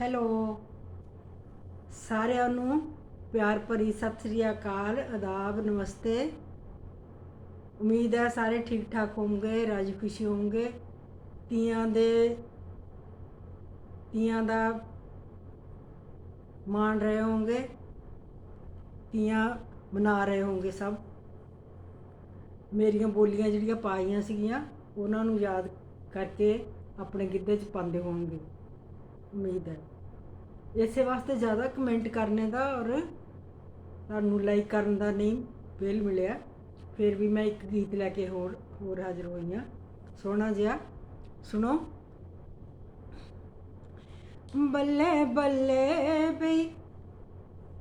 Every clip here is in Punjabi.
ਹੈਲੋ। ਸਾਰਿਆਂ ਨੂੰ ਪਿਆਰ ਭਰੀ ਸਤਿ ਸ੍ਰੀ ਅਕਾਲ ਆਦਾਬ ਨਮਸਤੇ। ਉਮੀਦ ਹੈ ਸਾਰੇ ਠੀਕ ਠਾਕ ਹੋਵੋਗੇ ਰਾਜੀ ਖੁਸ਼ੀ ਹੋਵੋਗੇ। ਤੀਆਂ ਦੇ, ਤੀਆਂ ਦਾ ਮਾਣ ਰਹੇ ਹੋਵੋਗੇ। ਤੀਆਂ ਮਨਾ ਰਹੇ ਹੋਵੋਗੇ ਸਭ। ਮੇਰੀਆਂ ਬੋਲੀਆਂ ਜਿਹੜੀਆਂ ਪਾਈਆਂ ਸੀਗੀਆਂ, ਉਹਨਾਂ ਨੂੰ ਯਾਦ ਕਰਕੇ ਆਪਣੇ ਗਿੱਧੇ 'ਚ ਪਾਉਂਦੇ ਹੋਣਗੇ ਉਮੀਦ ਹੈ। ਇਸੇ ਵਾਸਤੇ ਜ਼ਿਆਦਾ ਕਮੈਂਟ ਕਰਨੇ ਦਾ ਔਰ ਤੁਹਾਨੂੰ ਲਾਈਕ ਕਰਨ ਦਾ ਨਹੀਂ ਵੇਲ ਮਿਲਿਆ। ਫਿਰ ਵੀ ਮੈਂ ਇੱਕ ਗੀਤ ਲੈ ਕੇ ਹੋਰ ਹੋਰ ਹਾਜ਼ਰ ਹੋਈ ਹਾਂ। ਸੋਹਣਾ ਜਿਹਾ, ਸੁਣੋ। ਬੱਲੇ ਬੱਲੇ ਬਈ,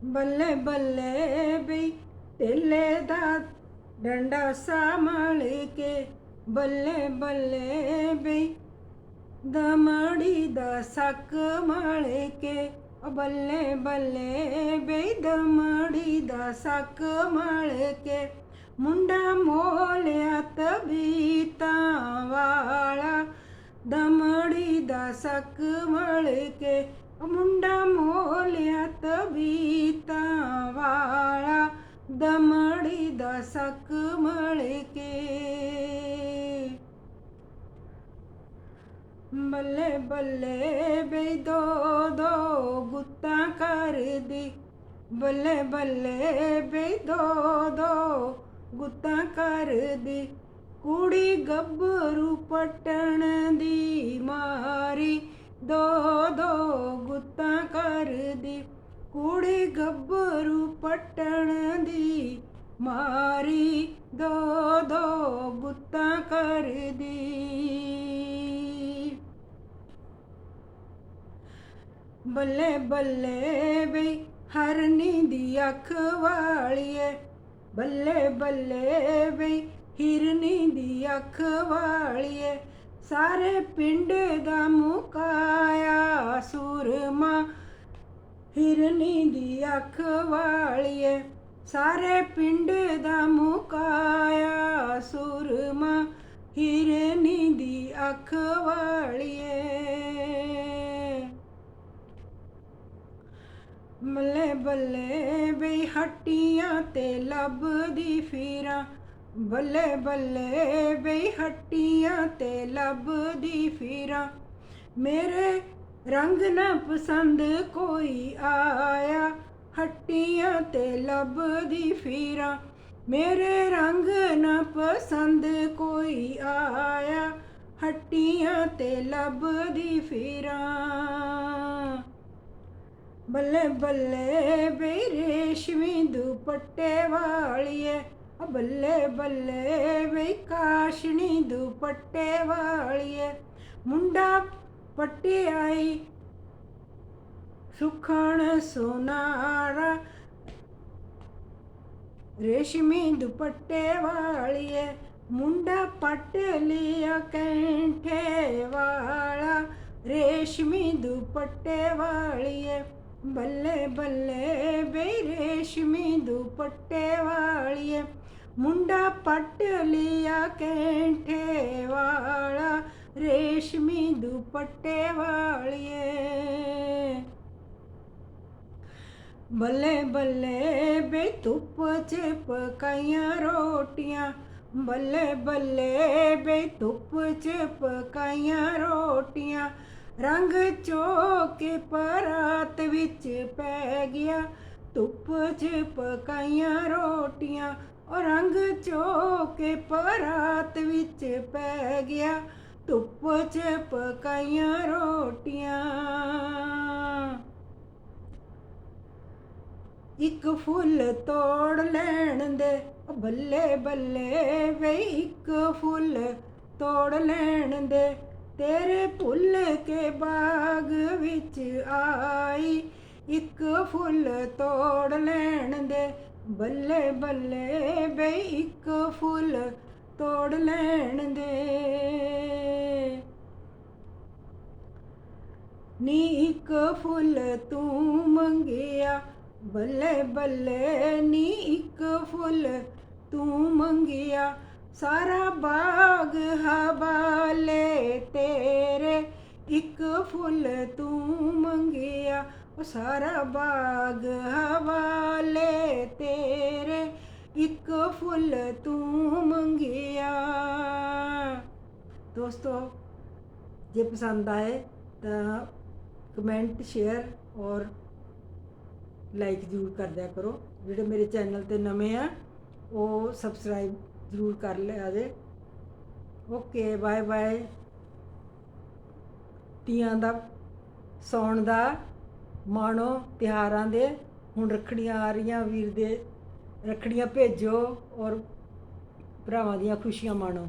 ਬੱਲੇ ਬੱਲੇ ਬਈ, ਤੇਲੇ ਦਾ ਡੰਡਾ ਸਾਂਭਲ ਕੇ ਬੱਲੇ ਬੱਲੇ ਬਈ ਦਮੜੀ ਦਾ ਸੱਕ ਮਲ ਕੇ। ਓ ਬੱਲੇ ਬੱਲੇ ਬਈ ਦਮੜੀ ਦਾ ਸੱਕ ਮਲ ਕੇ। ਮੁੰਡਾ ਮੋਲਿਆ ਤਬੀਤਾਂ ਵਾਲਾ। ਦਮੜੀ ਦਾ ਸੱਕ ਮਲ ਕੇ ਓ ਮੁੰਡਾ ਮੋਲਿਆ ਤਬੀਤਾਂ ਵਾਲਾ ਦਮੜੀ ਦਾ ਸੱਕ ਮਲ ਕੇ ਬੱਲੇ ਬੱਲੇ ਬਈ ਦੋ ਦੋ ਗੁੱਤਾਂ ਕਰਦੀ ਬੱਲੇ ਬੱਲੇ ਬਈ ਦੋ ਦੋ ਗੁੱਤਾਂ ਕਰਦੀ ਕੁੜੀ ਗੱਭਰੂ ਪਟਣ ਦੀ ਮਾਰੀ। ਦੋ ਦੋ ਗੁੱਤਾਂ ਕਰਦੀ ਕੁੜੀ ਗੱਭਰੂ ਪਟਣ ਦੀ ਮਾਰੀ। ਦੋ ਦੋ ਗੁੱਤਾਂ ਕਰਦੀ ਬੱਲੇ ਬੱਲੇ ਬਈ ਹਰਨੀ ਦੀ ਅੱਖ ਵਾਲੀਏ ਬੱਲੇ ਬੱਲੇ ਬਈ ਹਿਰਨੀ ਦੀ ਅੱਖ ਵਾਲੀਏ ਸਾਰੇ ਪਿੰਡ ਦਾ ਮੁਕਾਇਆ ਸੁਰਮਾ। ਹਿਰਨੀ ਦੀ ਅੱਖ ਵਾਲੀਏ ਸਾਰੇ ਪਿੰਡ ਦਾ ਮੁਕਾਇਆ ਸੁਰਮਾ। ਹਿਰਨੀ ਦੀ ਅੱਖ ਵਾਲੀਏ ਬੱਲੇ ਬੱਲੇ ਬਈ ਹੱਟੀਆਂ ਤੇ ਲੱਭਦੀ ਫਿਰਾਂ। ਬੱਲੇ ਬੱਲੇ ਬਈ ਹੱਟੀਆਂ ਤੇ ਲੱਭਦੀ ਫਿਰਾਂ। ਮੇਰੇ ਰੰਗ ਨਾ ਪਸੰਦ ਕੋਈ ਆਇਆ। ਹੱਟੀਆਂ ਤੇ ਲੱਭਦੀ ਫਿਰਾਂ। ਮੇਰੇ ਰੰਗ ਨਾ ਪਸੰਦ ਕੋਈ ਆਇਆ। ਹੱਟੀਆਂ ਤੇ ਲੱਭਦੀ ਫਿਰਾਂ। ਬੱਲੇ ਬੱਲੇ ਬਈ ਰੇਸ਼ਮੀ ਦੁਪੱਟੇ ਵਾਲੀਏ। ਬੱਲੇ ਬੱਲੇ ਬਈ ਕਾਸ਼ਣੀ ਦੁਪੱਟੇ ਵਾਲੀਏ। ਮੁੰਡਾ ਪੱਟੀ ਆਈ ਸੁਖਣ ਸੋਨਾਰਾ। ਰੇਸ਼ਮੀ ਦੁਪੱਟੇ ਵਾਲੀਏ, ਮੁੰਡਾ ਪੱਟ ਲਿਆ ਕੈਂਠੇ ਵਾਲਾ। ਰੇਸ਼ਮੀ ਦੁਪੱਟੇ ਵਾਲੀਏ। ਬੱਲੇ ਬੱਲੇ ਬਈ ਰੇਸ਼ਮੀ ਦੁਪੱਟੇ ਵਾਲੀਏ। ਮੁੰਡਾ ਪੱਟ ਲਿਆ ਕੈਂਠੇ ਵਾਲਾ, ਰੇਸ਼ਮੀ ਦੁਪੱਟੇ ਵਾਲੀਏ। ਬੱਲੇ ਬੱਲੇ ਬੇ ਧੁੱਪ ਚ ਪਕਾਈਆਂ ਰੋਟੀਆਂ। ਬੱਲੇ ਬੱਲੇ ਬੇ ਧੁੱਪ ਚ ਪਕਾਈਆਂ ਰੋਟੀਆਂ। ਰੰਗ ਚੋਕੇ ਪਰਾਤ ਵਿੱਚ ਪੈ ਗਿਆ। ਧੁੱਪ ਚ ਪਕਾਈਆਂ ਰੋਟੀਆਂ, ਉਹ ਰੰਗ ਚੋਕੇ ਪਰਾਤ ਵਿੱਚ ਪੈ ਗਿਆ। ਧੁੱਪ ਚ ਪਕਾਈਆਂ ਰੋਟੀਆਂ। ਇੱਕ ਫੁੱਲ ਤੋੜ ਲੈਣ ਦੇ ਬੱਲੇ ਬੱਲੇ ਵੇ ਇੱਕ ਫੁੱਲ ਤੋੜ ਲੈਣ ਦੇ। ਤੇਰੇ ਭੁੱਲ ਕੇ ਬਾਗ ਵਿੱਚ ਆਈ। ਇੱਕ ਫੁੱਲ ਤੋੜ ਲੈਣ ਦੇ ਬੱਲੇ ਬੱਲੇ ਵੇ ਇੱਕ ਫੁੱਲ ਤੋੜ ਲੈਣ ਦੇ। ਨੀ ਇੱਕ ਫੁੱਲ ਤੂੰ ਮੰਗਿਆ, ਬੱਲੇ ਬੱਲੇ ਨੀ ਇੱਕ ਫੁੱਲ ਤੂੰ ਮੰਗਿਆ। ਸਾਰਾ ਬਾਗ ਹਵਾਲੇ ਤੇਰੇ ਇੱਕ ਫੁੱਲ ਤੂੰ ਮੰਗਿਆ ਉਹ ਸਾਰਾ ਬਾਗ ਹਵਾਲੇ ਤੇਰੇ ਇੱਕ ਫੁੱਲ ਤੂੰ ਮੰਗਿਆ ਦੋਸਤੋ ਜੇ ਪਸੰਦ ਆਏ ਤਾਂ ਕਮੈਂਟ ਸ਼ੇਅਰ ਔਰ ਲਾਈਕ ਜ਼ਰੂਰ ਕਰ ਦਿਆ ਕਰੋ ਜਿਹੜੇ ਮੇਰੇ ਚੈਨਲ ਤੇ ਨਵੇਂ ਆ ਉਹ ਸਬਸਕ੍ਰਾਈਬ ਜ਼ਰੂਰ ਕਰ ਲਿਆ ਜੇ ਓਕੇ, ਬਾਏ ਬਾਏ। ਤੀਆਂ ਦਾ, ਸੌਣ ਦਾ, ਮਾਣੋ ਤਿਹਾਰਾਂ ਦੇ। ਹੁਣ ਰੱਖੜੀਆਂ ਆ ਰਹੀਆਂ, ਵੀਰ ਦੇ। ਰੱਖੜੀਆਂ ਭੇਜੋ ਔਰ ਭਰਾਵਾਂ ਦੀਆਂ ਖੁਸ਼ੀਆਂ ਮਾਣੋ।